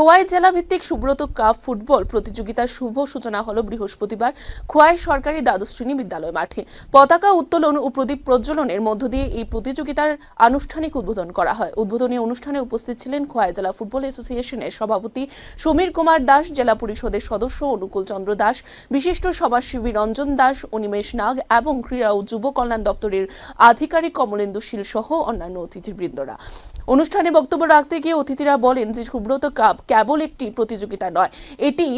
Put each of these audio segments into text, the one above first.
খোয়াই জেলা ভিত্তিক Subrata cup football প্রতিযোগিতার শুভ সূচনা হলো বৃহস্পতিবার খোয়াই সরকারি দ্বাদশ শ্রেণি বিদ্যালয় মাঠে। পতাকা উত্তোলন ও প্রদীপ প্রজ্বলনের মধ্য দিয়ে এই প্রতিযোগিতার আনুষ্ঠানিক উদ্বোধন করা হয়। উদ্বোধনী অনুষ্ঠানে উপস্থিত ছিলেন খোয়াই জেলা ফুটবল অ্যাসোসিয়েশনের সভাপতি সমীর কুমার দাস, জেলা পরিষদের সদস্য অনুকূল চন্দ্র দাস, বিশিষ্ট সমাজসেবী রঞ্জন দাস, অনিমেষ নাগ এবং ক্রীড়া ও যুব কল্যাণ দপ্তরের আধিকারিক কমলেন্দু শীল সহ অন্যান্য অতিথিবৃন্দরা। অনুষ্ঠানে বক্তব্য রাখতে গিয়ে অতিথিরা বলেন যে সুব্রত কাপ কেবল একটি প্রতিযোগিতা নয়, এটি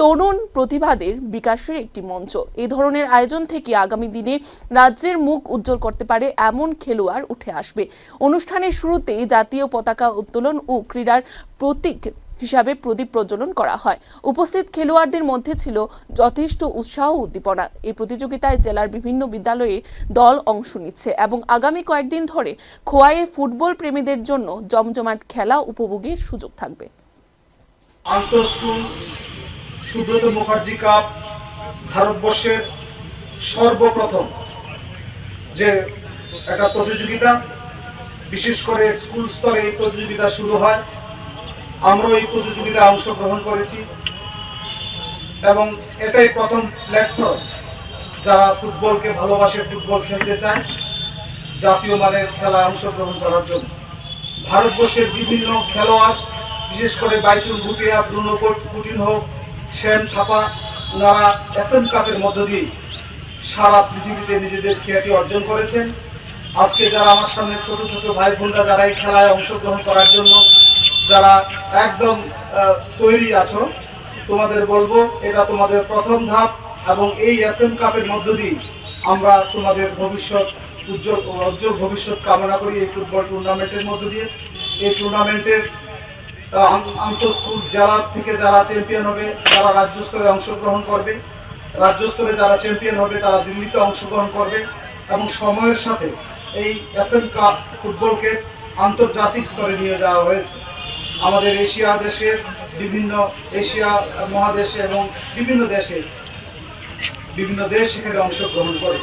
তরুণ প্রতিভাদের বিকাশের একটি মঞ্চ। এই ধরনের আয়োজন থেকে আগামী দিনে রাজ্যের মুখ উজ্জ্বল করতে পারে এমন খেলোয়াড় উঠে আসবে। অনুষ্ঠানের শুরুতেই জাতীয় পতাকা উত্তোলন ও ক্রীড়ার প্রতীক হিসাবে প্রদীপ প্রজ্বলন করা হয়। উপস্থিত খেলোয়াড়দের মধ্যে ছিল যথেষ্ট উৎসাহ উদ্দীপনা। এই প্রতিযোগিতায় জেলার বিভিন্ন বিদ্যালয়ে দল অংশ নিচ্ছে এবং আগামী কয়েকদিন ধরে খোয়াইয়ে ফুটবল প্রেমীদের জন্য জমজমাট খেলা উপভোগের সুযোগ থাকবে। আন্তঃস্কুল সুব্রত মুখার্জি কাপ ভারতবর্ষের সর্বপ্রথম যে একটা প্রতিযোগিতা, বিশেষ করে স্কুল স্তরে এই প্রতিযোগিতা শুরু হয়। আমরাও এই প্রতিযোগিতায় অংশগ্রহণ করেছি। এবং এটাই প্রথম প্ল্যাটফর্ম যারা ফুটবলকে ভালোবাসে, ফুটবল খেলতে চায়, জাতীয় মানের খেলায় অংশগ্রহণ করার জন্য। ভারতবর্ষের বিভিন্ন খেলোয়াড় বিশেষ করে বাইচুল ভুটিয়া, ব্রুনো পুটিন হোক, শ্যাম, থাপা ওনারা এসএম কাপের মধ্য দিয়ে সারা পৃথিবীতে নিজেদের খ্যাতি অর্জন করেছেন। আজকে যারা আমার সামনে ছোট ছোট ভাই বোনরা যারা এই খেলায় অংশগ্রহণ করার জন্য যারা একদম তৈরি আছো, তোমাদের বলব, এটা তোমাদের প্রথম ধাপ এবং এই এসএম কাপের মধ্য দিয়ে আমরা তোমাদের ভবিষ্যৎ উজ্জ্বল উজ্জ্বল ভবিষ্যৎ কামনা করি এই ফুটবল টুর্নামেন্টের মধ্য দিয়ে। এই টুর্নামেন্টের আন্তঃ স্কুল জেলা থেকে যারা চ্যাম্পিয়ন হবে তারা রাজ্য স্তরে অংশগ্রহণ করবে রাজ্য স্তরে যারা চ্যাম্পিয়ন হবে, তারা দিল্লিতে অংশগ্রহণ করবে এবং সময়ের সাথে এই এসএম কাপ ফুটবলকে আন্তর্জাতিক স্তরে নিয়ে যাওয়া হয়েছে। আমাদের এশিয়া দেশের বিভিন্ন এশিয়া মহাদেশে এবং বিভিন্ন দেশে, বিভিন্ন দেশ এখানে অংশগ্রহণ করে।